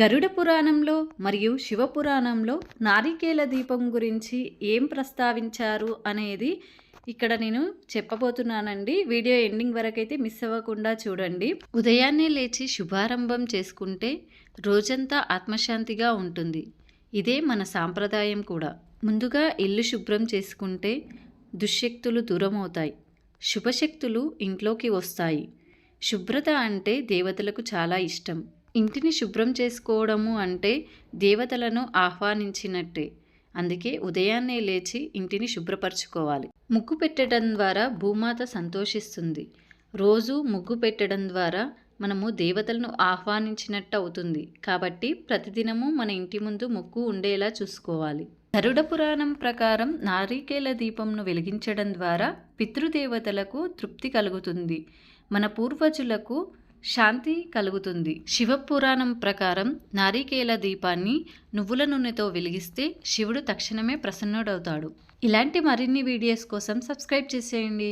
గరుడ పురాణంలో మరియు శివ పురాణంలో నారికేల దీపం గురించి ఏం ప్రస్తావించారు అనేది ఇక్కడ నేను చెప్పబోతున్నానండి. వీడియో ఎండింగ్ వరకైతే మిస్ అవ్వకుండా చూడండి. ఉదయాన్నే లేచి శుభారంభం చేసుకుంటే రోజంతా ఆత్మశాంతిగా ఉంటుంది. ఇదే మన సాంప్రదాయం కూడా. ముందుగా ఇల్లు శుభ్రం చేసుకుంటే దుశ్శక్తులు దూరం అవుతాయి శుభశక్తులు ఇంట్లోకి వస్తాయి. శుభ్రత అంటే దేవతలకు చాలా ఇష్టం. ఇంటిని శుభ్రం చేసుకోవడము అంటే దేవతలను ఆహ్వానించినట్టే. అందుకే ఉదయాన్నే లేచి ఇంటిని శుభ్రపరచుకోవాలి. ముగ్గు పెట్టడం ద్వారా భూమాత సంతోషిస్తుంది. రోజు ముగ్గు పెట్టడం ద్వారా మనము దేవతలను ఆహ్వానించినట్టు అవుతుంది. కాబట్టి ప్రతిదినము మన ఇంటి ముందు ముగ్గు ఉండేలా చూసుకోవాలి. గరుడ పురాణం ప్రకారం నారికేల దీపంను వెలిగించడం ద్వారా పితృదేవతలకు తృప్తి కలుగుతుంది. మన పూర్వజులకు శాంతి కలుగుతుంది. శివపురాణం ప్రకారం నారికేల దీపాన్ని నువ్వుల నూనెతో వెలిగిస్తే శివుడు తక్షణమే ప్రసన్నుడవుతాడు. ఇలాంటి మరిన్ని వీడియోస్ కోసం సబ్స్క్రైబ్ చేసేయండి.